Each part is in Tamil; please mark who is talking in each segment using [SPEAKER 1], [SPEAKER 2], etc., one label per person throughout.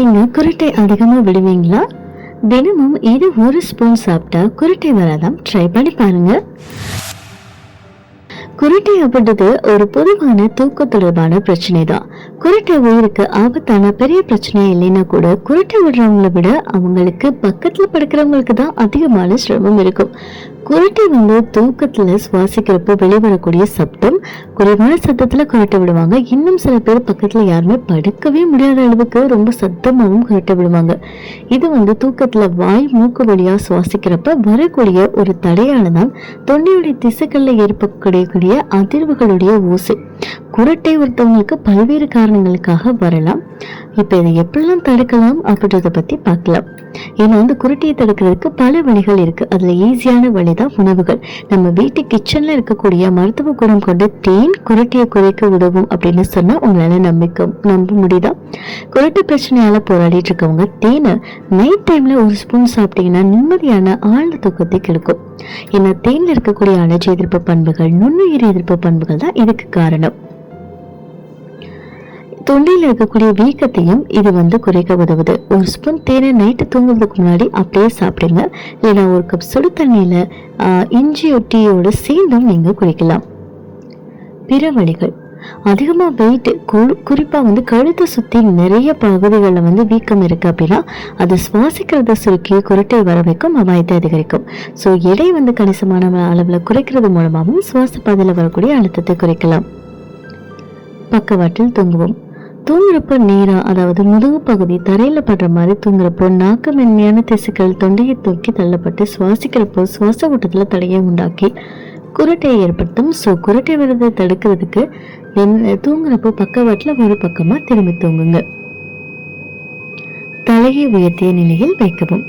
[SPEAKER 1] நீங்க குருட்டை அதிகமா விடுவீங்களா? தினமும் இது ஒரு ஸ்பூன் சாப்பிட்டா குருட்டை வராதான் ட்ரை பண்ணி பாருங்க. குருட்டை அப்படின்றது ஒரு பொதுவான தூக்க தொடர்பான பிரச்சனை தான் குருட்டை உயிருக்கு ஆபத்தான பெரிய பிரச்சனை இல்லைன்னா கூட குருட்டை விடுறவங்களை விட அவங்களுக்கு பக்கத்துல படுக்கிறவங்களுக்கு தான் அதிகமான சிரமம் இருக்கும். குரட்டை வந்து தூக்கத்துல சுவாசிக்கிறப்போ வெளிவரக்கூடிய சப்தம் குறைவான சத்தத்துல குரட்டை விடுவாங்க. இன்னும் சில பேர் பக்கத்துல யாருமே படுக்கவே முடியாத அளவுக்கு ரொம்ப சத்தமாகவும் குரட்டை விடுவாங்க. இது வந்து தூக்கத்துல வாய் மூக்கு வழியா சுவாசிக்கிறப்ப வரக்கூடிய ஒரு தடையானதான் தொண்டையுடைய திசுக்கள்ல ஏற்படக்கூடிய அதிர்வுகளுடைய ஊசு. குரட்டை ஒருத்தவங்களுக்கு பல்வேறு காரணங்களுக்காக வரலாம். இப்போ இதை எப்படிலாம் தடுக்கலாம் அப்படின்றத பத்தி பார்க்கலாம். ஏன்னா வந்து குருட்டியை தடுக்கிறதுக்கு பல வழிகள் இருக்கு. அதுல ஈஸியான வழி தான் உணவுகள். நம்ம வீட்டு கிச்சன்ல இருக்கக்கூடிய மருத்துவ குணம் கொண்ட தேன் குருட்டியை குறைக்க உதவும் அப்படின்னு சொன்னா உங்களால நம்பிக்கை நம்ப முடியுதா? குரட்டை பிரச்சனையால போராடிட்டு இருக்கவங்க தேனை நைட் டைம்ல ஒரு ஸ்பூன் சாப்பிட்டீங்கன்னா நிம்மதியான ஆழ்ந்த தூக்கத்தை கிடைக்கும். ஏன்னா தேனில் இருக்கக்கூடிய அலர்ஜி எதிர்ப்பு பண்புகள் நுண்ணுயிர் எதிர்ப்பு பண்புகள் தான் இதுக்கு காரணம். தொண்டையில் இருக்கக்கூடிய வீக்கத்தையும் இது வந்து குறைக்க உதவுது. ஒரு ஸ்பூன் தேனை நைட்டு தூங்குறதுக்கு முன்னாடி அப்படியே சாப்பிடுங்க. இல்லைன்னா ஒரு கப் சுடு தண்ணியில் இஞ்சியோ டீயோடு சேர்ந்தும் நீங்கள் குறைக்கலாம் பிற வழிகள் அதிகமாக வெயிட் குறிப்பாக வந்து கழுத்தை சுற்றி நிறைய பகுதிகளில் வந்து வீக்கம் இருக்குது அப்படின்னா அது சுவாசிக்கிறத சுருக்கி குரட்டை வர வைக்கும் அபாயத்தை அதிகரிக்கும். ஸோ எடை வந்து கணிசமான அளவில் குறைக்கிறது மூலமாகவும் சுவாச பாதையில் வரக்கூடிய அழுத்தத்தை குறைக்கலாம். பக்கவாட்டில் தூங்குவோம். தூங்குறப்ப நீரா அதாவது முதுகு பகுதி தரையில படுற மாதிரி தூங்குறப்போ நாக்கு மென்மையான திசுக்கள் தொண்டையை தூக்கி தள்ளப்பட்டு சுவாசிக்கிறப்போ சுவாச ஓட்டத்துல தடையை உண்டாக்கி குரட்டையை ஏற்படுத்தும். ஸோ குரட்டை விரதை தடுக்கிறதுக்கு என்ன தூங்குறப்போ பக்கவாட்டில் ஒரு பக்கமா திரும்பி தூங்குங்க. தலையை உயர்த்திய நிலையில் வைக்கவும்.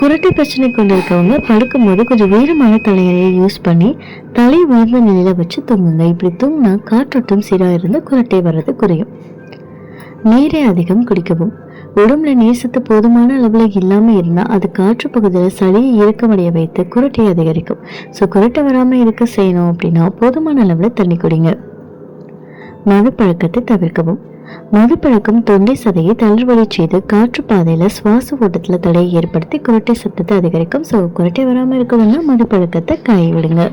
[SPEAKER 1] குரட்டை பிரச்சனை கொண்டிருக்கவங்க படுக்கும்போது கொஞ்சம் உயரமான தலையறையை யூஸ் பண்ணி தலை உயர்ந்த நிலையில வச்சு தூங்குங்க. இப்படி தூங்கினா காற்றோட்டம் சீராக இருந்து குரட்டை வர்றது குறையும். நீரை அதிகம் குடிக்கவும். உடம்புல நீர் சத்து போதுமான அளவுல இல்லாம இருந்தா அது காற்று பகுதியில சளியை இறுக்கமடைய வைத்து குரட்டை அதிகரிக்கும். ஸோ குரட்டை வராம இருக்க செய்யணும் அப்படின்னா போதுமான அளவுல தண்ணி குடிங்க. மது பழக்கத்தை தவிர்க்கவும். மதுப்பழக்கம் தொண்டை சதையை தளர்வழி செய்து காற்று பாதையில சுவாச ஓட்டத்துல தடையை ஏற்படுத்தி குரட்டை சத்தத்தை அதிகரிக்கும். ஸோ குரட்டை வராம இருக்கணும்னா மதுப்பழக்கத்தை காய விடுங்க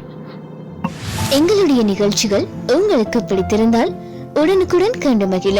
[SPEAKER 2] எங்களுடைய நிகழ்ச்சிகள் உங்களுக்கு பிடித்திருந்தால் உடனுக்குடன் கண்டு மகிழ.